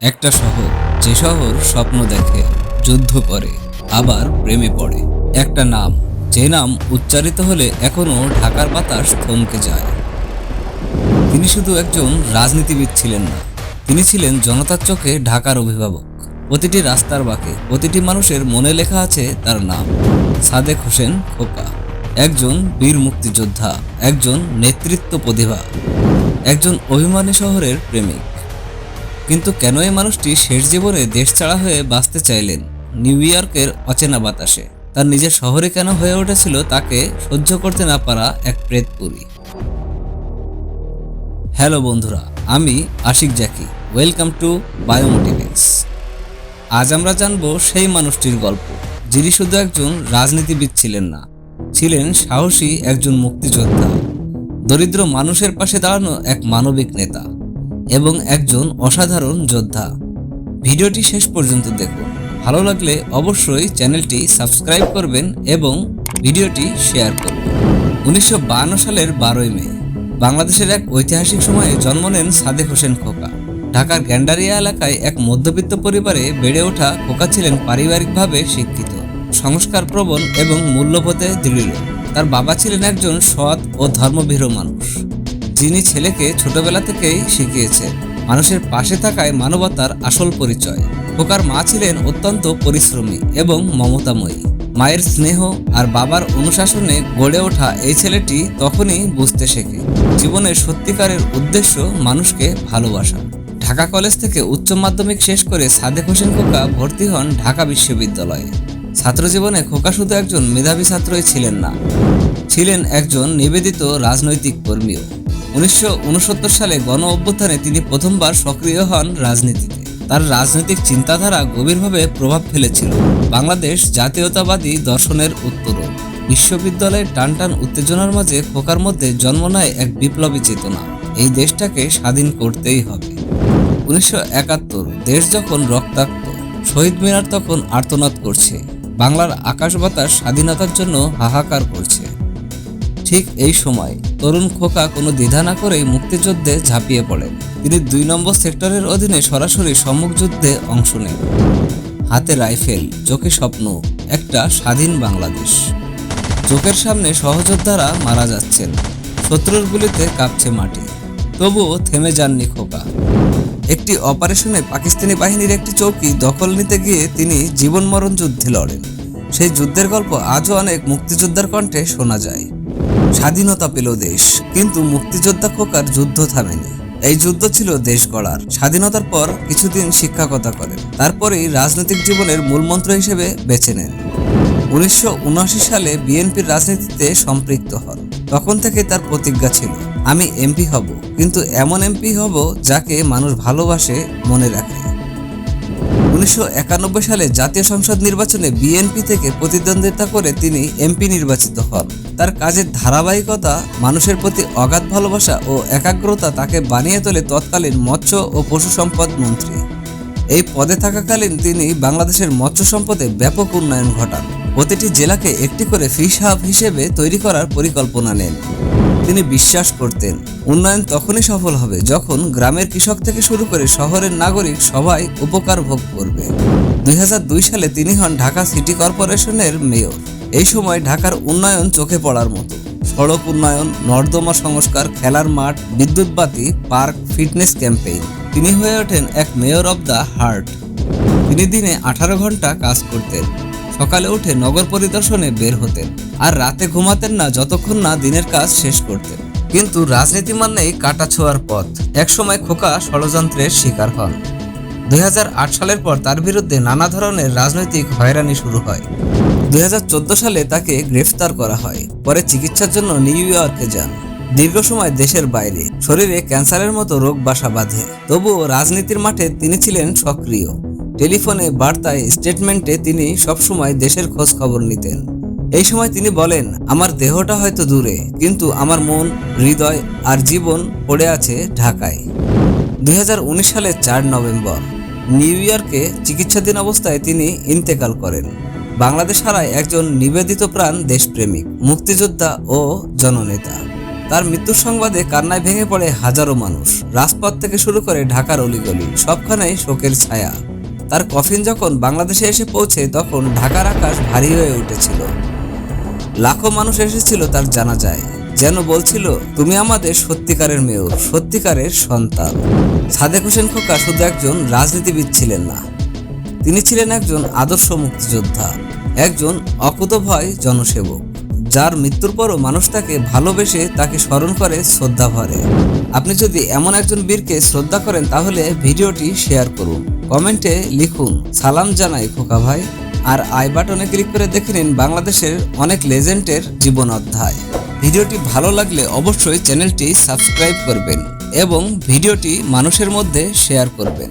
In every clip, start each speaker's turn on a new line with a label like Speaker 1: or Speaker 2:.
Speaker 1: একটা শহর, যে শহর স্বপ্ন দেখে, যুদ্ধ করে, আবার প্রেমে পড়ে। একটা নাম, যে নাম উচ্চারিত হলে এখনও ঢাকার বাতাস থমকে যায়। তিনি শুধু একজন রাজনীতিবিদ ছিলেন না, তিনি ছিলেন জনতার চোখে ঢাকার অভিভাবক। প্রতিটি রাস্তার বাঁকে, প্রতিটি মানুষের মনে লেখা আছে তার নাম, সাদেক হোসেন খোকা। একজন বীর মুক্তিযোদ্ধা, একজন নেতৃত্ব প্রতিভা, একজন অভিমানী শহরের প্রেমিক। কিন্তু কেন এই মানুষটি শেষ জীবনে দেশ ছাড়া হয়ে বাঁচতে চাইলেন? নিউ ইয়র্কের অচেনা বাতাসে। তার নিজের শহরে কেন হয়ে উঠেছিল তাকে সহ্য করতে না পারা এক প্রেতপুরী হ্যালো বন্ধুরা, আমি আশিক জাকি ওয়েলকাম টু বায়োমোটিভেক্স। আজ আমরা জানব সেই মানুষটির গল্প, যিনি শুধু একজন রাজনীতিবিদ ছিলেন না, ছিলেন সাহসী একজন মুক্তিযোদ্ধা, দরিদ্র মানুষের পাশে দাঁড়ানো এক মানবিক নেতা। এবং একজন অসাধারণ যোদ্ধা। ভিডিওটি শেষ পর্যন্ত দেখুন। ভালো লাগলে অবশ্যই চ্যানেলটি সাবস্ক্রাইব করবেন এবং ভিডিওটি শেয়ার করবেন উনিশশো সালের বারোই মে, বাংলাদেশের এক ঐতিহাসিক সময়ে জন্ম নেন সাদেক হোসেন খোকা। ঢাকার গ্যান্ডারিয়া এলাকায় এক মধ্যবিত্ত পরিবারে বেড়ে ওঠা খোকা ছিলেন পারিবারিকভাবে শিক্ষিত সংস্কার প্রবণ এবং মূল্যবোধে দৃঢ়। তার বাবা ছিলেন একজন সৎ ও ধর্মভীর মানুষ। যিনি ছেলেকে ছোটবেলা থেকেই শিখিয়েছে, মানুষের পাশে থাকায় মানবতার আসল পরিচয়। খোকার মা ছিলেন অত্যন্ত পরিশ্রমী এবং মমতাময়ী। মায়ের স্নেহ আর বাবার অনুশাসনে গড়ে ওঠা এই ছেলেটি তখনই বুঝতে শেখে। জীবনের সত্যিকারের উদ্দেশ্য মানুষকে ভালোবাসা। ঢাকা কলেজ থেকে উচ্চ মাধ্যমিক শেষ করে সাদেক হোসেন খোকা ভর্তি হন ঢাকা বিশ্ববিদ্যালয়ে। ছাত্রজীবনে খোকা শুধু একজন মেধাবী ছাত্রই ছিলেন না, ছিলেন একজন নিবেদিত রাজনৈতিক কর্মীও। উনিশশো উনসত্তর সালে গণ অভ্যুত্থানে তিনি প্রথমবার সক্রিয় হন রাজনীতিতে। তার রাজনৈতিক চিন্তাধারা গভীরভাবে প্রভাব ফেলেছিল। বাংলাদেশ জাতীয়তাবাদী দর্শনের উত্তরণ বিশ্ববিদ্যালয়ের টানটান উত্তেজনার মাঝে খোকার মধ্যে জন্ম নেয় এক বিপ্লবী চেতনা। এই দেশটাকে স্বাধীন করতেই হবে। উনিশশো একাত্তর, দেশ যখন রক্তাক্ত, শহীদ মিনার তখন আর্তনাদ করছে। বাংলার আকাশ বাতাস স্বাধীনতার জন্য হাহাকার করছে। ঠিক এই সময়। তরুণ খোকা কোনো দ্বিধা না করেই মুক্তিযুদ্ধে ঝাঁপিয়ে পড়েন। তিনি দুই নম্বর সেক্টরের অধীনে সরাসরি সম্মুখ যুদ্ধে অংশ নেন। হাতে রাইফেল, চোখে স্বপ্ন, একটা স্বাধীন বাংলাদেশ। চোখের সামনে সহযোদ্ধারা মারা যাচ্ছেন। শত্রুর গুলিতে কাঁপছে মাটি। তবুও থেমে যাননি খোকা। একটি অপারেশনে পাকিস্তানি বাহিনীর একটি চৌকি দখল নিতে গিয়ে তিনি জীবন মরণ যুদ্ধে লড়েন। সেই যুদ্ধের গল্প আজও অনেক মুক্তিযোদ্ধার কণ্ঠে শোনা যায়। স্বাধীনতা পেল দেশ, কিন্তু মুক্তিযোদ্ধা খোকার যুদ্ধ থামেনি। এই যুদ্ধ ছিল দেশ গড়ার। স্বাধীনতার পর কিছুদিন শিক্ষকতা করেন। তারপরেই রাজনৈতিক জীবনের মূলমন্ত্র হিসেবে বেছে নেন। উনিশশো সালে বিএনপির রাজনীতিতে সম্পৃক্ত হন। তখন থেকে তার প্রতিজ্ঞা ছিল, আমি এমপি হব, কিন্তু এমন এমপি হব যাকে মানুষ ভালোবাসে, মনে রাখে। উনিশশো একানব্বই সালে জাতীয় সংসদ নির্বাচনে বিএনপি থেকে প্রতিদ্বন্দ্বিতা করে তিনি এমপি নির্বাচিত হন। তার কাজের ধারাবাহিকতা, মানুষের প্রতি অগাধ ভালোবাসা ও একাগ্রতা তাকে বানিয়ে তোলে তৎকালীন মৎস্য ও পশু সম্পদ মন্ত্রী। এই পদে থাকাকালীন তিনি বাংলাদেশের মৎস্য সম্পদে ব্যাপক উন্নয়ন ঘটান। প্রতিটি জেলাকে একটি করে ফিশ হাব হিসেবে তৈরি করার পরিকল্পনা নেন। তিনি বিশ্বাস করতেন। উন্নয়ন তখনই সফল হবে যখন গ্রামের কৃষক থেকে শুরু করে শহরের নাগরিক সবাই উপকার ভোগ করবে। দুই হাজার দুই সালে তিনি হন ঢাকা সিটি কর্পোরেশনের মেয়র। এই সময় ঢাকার উন্নয়ন চোখে পড়ার মতো। সড়ক উন্নয়ন, নর্দমা সংস্কার, খেলার মাঠ, বিদ্যুৎ বাতি, পার্ক, ফিটনেস ক্যাম্পেইন। তিনি হয়ে ওঠেন এক মেয়র অব দ্য হার্ট। তিনি দিনে আঠারো ঘণ্টা কাজ করতেন। সকালে উঠে নগর পরিদর্শনে বের হতেন আর রাতে ঘুমাতেন না যতক্ষণ না দিনের কাজ শেষ করতেন। কিন্তু রাজনীতি মানেই কাটা ছোঁয়ার পথ। একসময় খোকা ষড়যন্ত্রের শিকার হন। দুই হাজার আট সালের পর তার বিরুদ্ধে নানা ধরনের রাজনৈতিক হয়রানি শুরু হয়। দুই হাজার চোদ্দ সালে তাকে গ্রেফতার করা হয়। পরে চিকিৎসার জন্য নিউ ইয়র্কে যান। দীর্ঘ সময় দেশের বাইরে। শরীরে ক্যান্সারের মতো রোগ বাসা বাঁধে। তবুও রাজনীতির মাঠে তিনি ছিলেন সক্রিয়। টেলিফোনে, বার্তায়, স্টেটমেন্টে তিনি সবসময় দেশের খোঁজ খবর নিতেন। এই সময় তিনি বলেন, আমার দেহটা হয়তো দূরে, কিন্তু আমার মন, হৃদয় আর জীবন পড়ে আছে ঢাকায়। দুই হাজার উনিশ সালের চার নভেম্বর, নিউ ইয়র্কে চিকিৎসাধীন অবস্থায় তিনি ইন্তেকাল করেন। বাংলাদেশ হারায় একজন নিবেদিত প্রাণ দেশপ্রেমিক, মুক্তিযোদ্ধা ও জননেতা। তার মৃত্যুর সংবাদে কান্নায় ভেঙে পড়ে হাজারো মানুষ। রাজপথ থেকে শুরু করে ঢাকার অলিগলি, সবখানেই শোকের ছায়া। তার কফিন যখন বাংলাদেশে এসে পৌঁছে, তখন ঢাকার আকাশ ভারী হয়ে উঠেছিল। লাখো মানুষ এসেছিল তার জানাজায়, যেন বলছিল, তুমি আমাদের সত্যিকারের মেয়র সত্যিকারের সন্তান। সাদেক হোসেন খোকা শুধু একজন রাজনীতিবিদ ছিলেন না, তিনি ছিলেন একজন আদর্শ মুক্তিযোদ্ধা, একজন অকুতভয় জনসেবক। যার মৃত্যুর পরও মানুষ তাকে ভালোবেসে তাকে স্মরণ করে, শ্রদ্ধা ভরে। আপনি যদি এমন একজন বীরকে শ্রদ্ধা করেন, তাহলে ভিডিওটি শেয়ার করুন। কমেন্টে লিখুন, সালাম জানাই খোকা ভাই। আর আই বাটনে ক্লিক করে দেখে নিন বাংলাদেশের অনেক লেজেন্ডের জীবন অধ্যায়। ভিডিওটি ভালো লাগলে অবশ্যই চ্যানেলটি সাবস্ক্রাইব করবেন এবং ভিডিওটি মানুষের মধ্যে শেয়ার করবেন।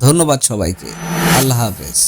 Speaker 1: ধন্যবাদ সবাইকে। আল্লাহ হাফেজ।